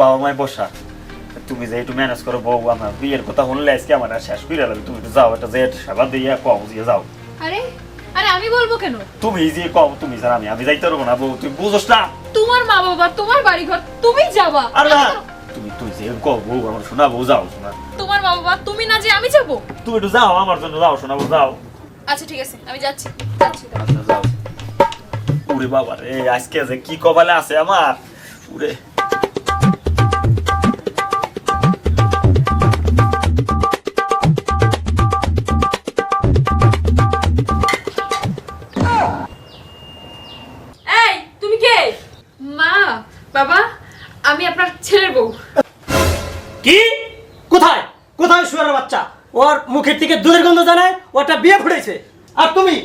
বাবা মায় বসা তুমি যে একটু ম্যানেজ করো বউ আমার বিয়ের কথা শুনলে আজকে আমার আর শেষ করে লাগবে তুমি একটু যাও এটা যে সেবা দিয়ে কম দিয়ে যাও। আরে আরে আমি বলব কেন? তুমি যে কম তুমি জান আমি আমি যাইতে পারব না বউ তুই বুঝোস না। তোমার মা বাবা তোমার বাড়ি ঘর তুমি যাবা। আর না তুমি তুই যে কম বউ আমার শোনা বউ যাও শোনা। তোমার মা বাবা তুমি না যে আমি যাব? তুমি একটু যাও আমার জন্য যাও শোনা বউ যাও। আচ্ছা ঠিক আছে আমি যাচ্ছি যাচ্ছি আচ্ছা যাও। উরে বাবা রে আজকে যে কি কপালে আছে আমার? উরে কে? মা বাবা আমি আপনার ছেলের বউ। কি? কোথায়? কোথায় শুয়ারের বাচ্চা? ওর মুখের থেকে দুধের গন্ধ জানায় ওটা বিয়ে ফুটেছে। আর তুমি?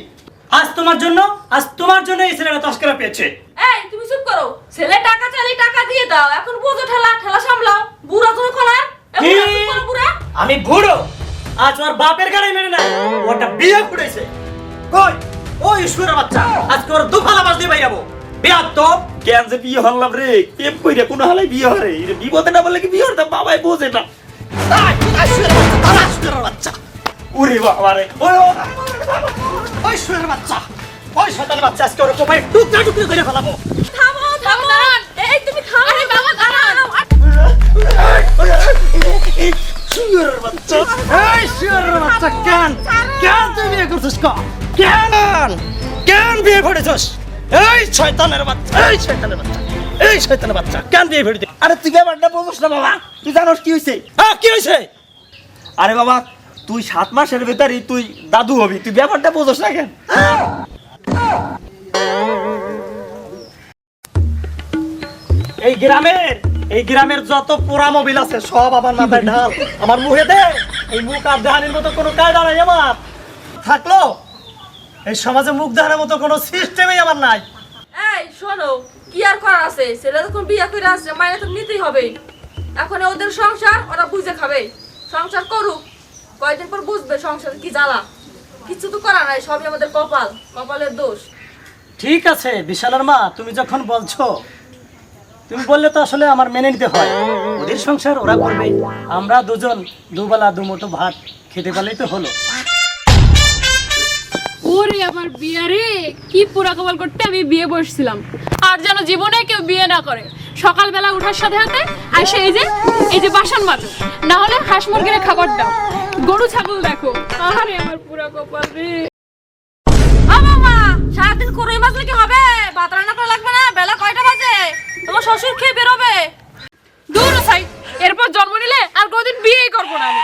আজ তোমার জন্য আজ তোমার জন্য এই ছেলেটা তস্করা পেয়েছে। এই তুমি চুপ করো। ছেলে টাকা চাইলে টাকা দিয়ে দাও। এখন বোঝো ঠেলা ঠেলা সামলাও। বুড়া তুমি কোনার আমি বুড়ো? আজ ওর বাপের গাড়ি মেনে না ওটা বিয়ে ফুটেছে। কই? ও ঈশ্বরের বাচ্চা। আজকে ওর দুফালা বাস দিয়ে বাইরাবো বিয়ার তো কেন যে বিয়ে হলাম রে প্রেম কইরা কোনো হালাই বিয়ে হরে এটা বিপদে না বলে কি বিয়ে হরতাম বাবাই বোঝে না বাচ্চা উরে বাবা রে ওই ও, বাচ্চা ওই বাচ্চা আজকে ওর কোপায় টুকরা করে ফেলাবো থামো থামো এই তুমি থামো আরে বাবা দাঁড়ান শুয়ারের বাচ্চা এই শুয়ারের বাচ্চা কেন কেন করছিস কেন কেন বিয়ে করেছিস এই শয়তানের বাচ্চা এই শয়তানের বাচ্চা এই শয়তানের বাচ্চা কেন করে আরে তুই ব্যাপারটা না বাবা তুই জানোস কি হইছে? হ্যাঁ কি হয়েছে আরে বাবা তুই সাত মাসের ভেতরই তুই দাদু হবি তুই ব্যাপারটা না কেন? এই গ্রামের এই গ্রামের যত পোড়া মোবিল আছে সব আমার মাথায় ঢাল আমার মুখে দে এই মুখ আর দেহানির মতো কোনো কায়দা নাই আমার। থাকল? এই সমাজে মুখ দেখানোর মতো কোনো সিস্টেমই আমার নাই। এই শোনো কি আর করার আছে? ছেলে যখন বিয়ে করে আসছে মাইনে তো নিতেই হবে। এখন ওদের সংসার ওরা বুঝে খাবে। সংসার করুক কয়দিন পর বুঝবে সংসার কি জ্বালা। কিছু তো করা নাই সবই আমাদের কপাল কপালের দোষ। ঠিক আছে বিশালার মা তুমি যখন বলছো তুমি বললে তো আসলে আমার মেনে নিতে হয়। ওদের সংসার ওরা করবে। আমরা দুজন দুবেলা দুমুঠো ভাত খেতে পারলেই তো হলো। আমার বিয়ে রে কি পুরা কপাল করতে আমি বিয়ে বসছিলাম। আর যেন জীবনে কেউ বিয়ে না করে। সকালবেলা উঠার সাথে সাথে আসে এই যে এই যে বাসন মাজো। না হলে হাঁস মুরগির খাবার দাও। গরু, ছাগল দেখো। আরে আমার পুরা কপাল রে। সারাদিন কি হবে? ভাত লাগবে না? বেলা কয়টা বাজে? তোমার শ্বশুর খেয়ে বেরোবে। এরপর জন্ম নিলে আর কোনোদিন বিয়েই করব না আমি।